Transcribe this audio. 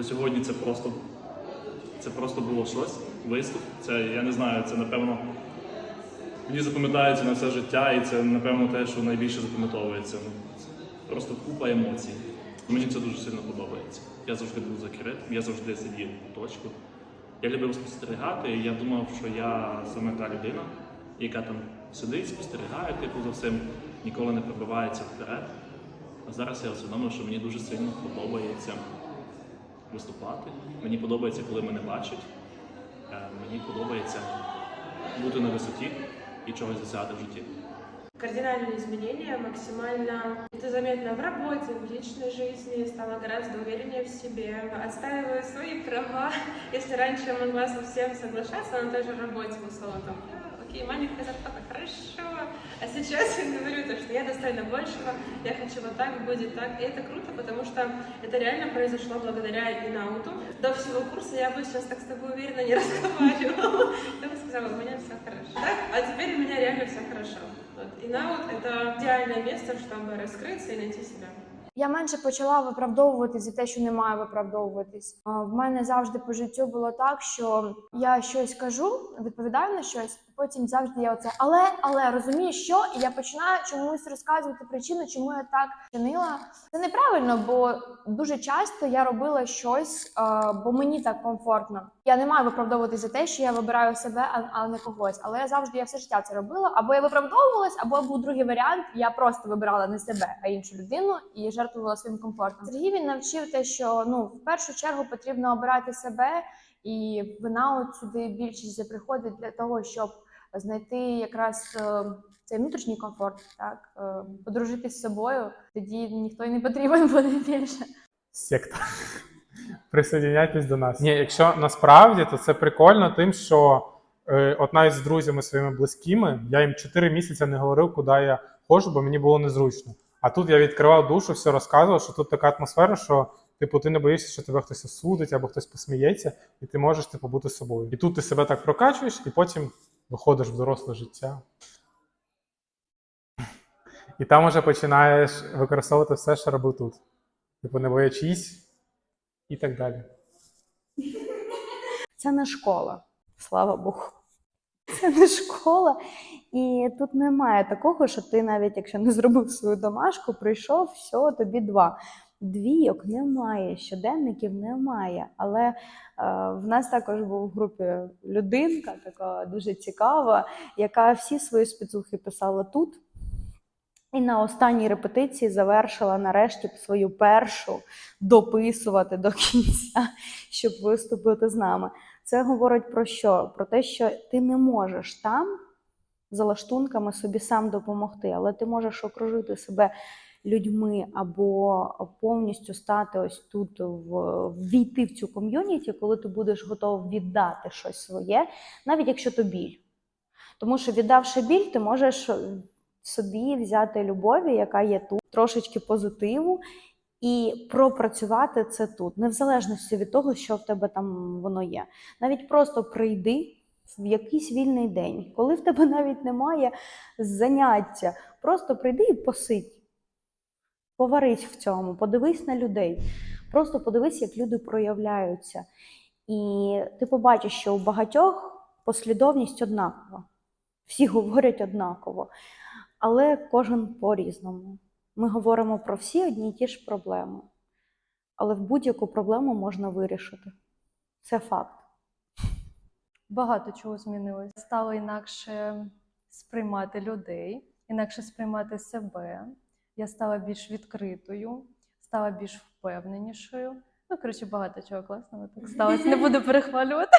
Бо сьогодні це просто, це просто було щось, виступ. Це, я не знаю, це напевно мені запам'ятається на все життя, і це, напевно, те, що найбільше запам'ятовується. Ну, Просто купа емоцій. Мені це дуже сильно подобається. Я завжди був закритим, я завжди сидів в точку. Я любив спостерігати, і я думав, що я саме та людина, яка там сидить, спостерігає, типу, за всім, ніколи не пробивається вперед. А зараз я усвідомив, що мені дуже сильно подобається виступати. Мені подобається, коли мене бачать. Е, Мені подобається бути на висоті і чогось досягати в житті. Кардинальные изменения максимально это заметно в работе, в личной жизни, стала гораздо увереннее в себе, отстаиваю свои права. Если раньше я могла со всем соглашаться на той же работе, условно, там, «А, окей, маленькая зарплата, хорошо, а сейчас я говорю то, что я достойна большего, я хочу вот так, будет так, и это круто, потому что это реально произошло благодаря Инауту. До всего курса я бы сейчас так с тобой уверенно не разговаривала, я бы сказала, у меня все хорошо. Так, а теперь у меня реально все хорошо. Вот. Инаут — это идеальное место, чтобы раскрыться и найти себя. Я менше почала виправдовуватись за те, що не маю виправдовуватись. В мене завжди по життю було так, що я щось кажу, відповідаю на щось, потім завжди я оце але, але розумієш, що і я починаю чомусь розказувати причину, чому я так чинила. Це неправильно, бо дуже часто я робила щось, бо мені так комфортно. Я не маю виправдовуватись за те, що я вибираю себе, а, не когось. Але я завжди я все життя це робила. Або я виправдовувалась, або був другий варіант. Я просто вибирала не себе, а іншу людину і жертвувала своїм комфортом. Сергій він навчив те, що ну в першу чергу потрібно обирати себе, і вина от сюди більшість приходить для того, щоб знайти якраз е, цей внутрішній комфорт, так е, подружитись з собою. Тоді ніхто й не потрібен буде більше. секта. Присоединяйтесь до нас. Ні, якщо насправді, то це прикольно тим, що е, от навіть з друзями своїми близькими, я їм 4 місяці не говорив, куди я ходжу, бо мені було незручно. А тут я відкривав душу, все розказував, що тут така атмосфера, що типу ти не боїшся, що тебе хтось осудить або хтось посміється, і ти можеш типу бути собою. І тут ти себе так прокачуєш, і потім виходиш в доросле життя. І там уже починаєш використовувати все, що робив тут. Типу, не боячись і так далі. Це не школа, слава Богу. Це не школа. І тут немає такого, що ти навіть якщо не зробив свою домашку, прийшов, все, тобі два. Двійок немає, щоденників немає. Але е, в нас також був в групі людинка, така дуже цікава, яка всі свої спецухи писала тут. І на останній репетиції завершила нарешті свою першу дописувати до кінця, щоб виступити з нами. Це говорить про що? Про те, що ти не можеш там за лаштунками собі сам допомогти, але ти можеш окружити себе людьми або повністю стати ось тут, ввійти в цю ком'юніті, коли ти будеш готовий віддати щось своє, навіть якщо то біль. Тому що віддавши біль, ти можеш собі взяти любові, яка є тут, трошечки позитиву, і пропрацювати це тут, не в залежності від того, що в тебе там воно є. Навіть просто прийди в якийсь вільний день, коли в тебе навіть немає заняття, просто прийди і посидь. Поварись в цьому, подивись на людей. Просто подивись, як люди проявляються. І ти побачиш, що у багатьох послідовність однакова. Всі говорять однаково, але кожен по-різному. Ми говоримо про всі одні й ті ж проблеми, але в будь-яку проблему можна вирішити. Це факт. багато чого змінилось. Стало інакше сприймати людей, інакше сприймати себе. Я стала більш відкритою, стала більш впевненішою. Ну, коротше, багато чого класного так сталося. Не буду перехвалювати.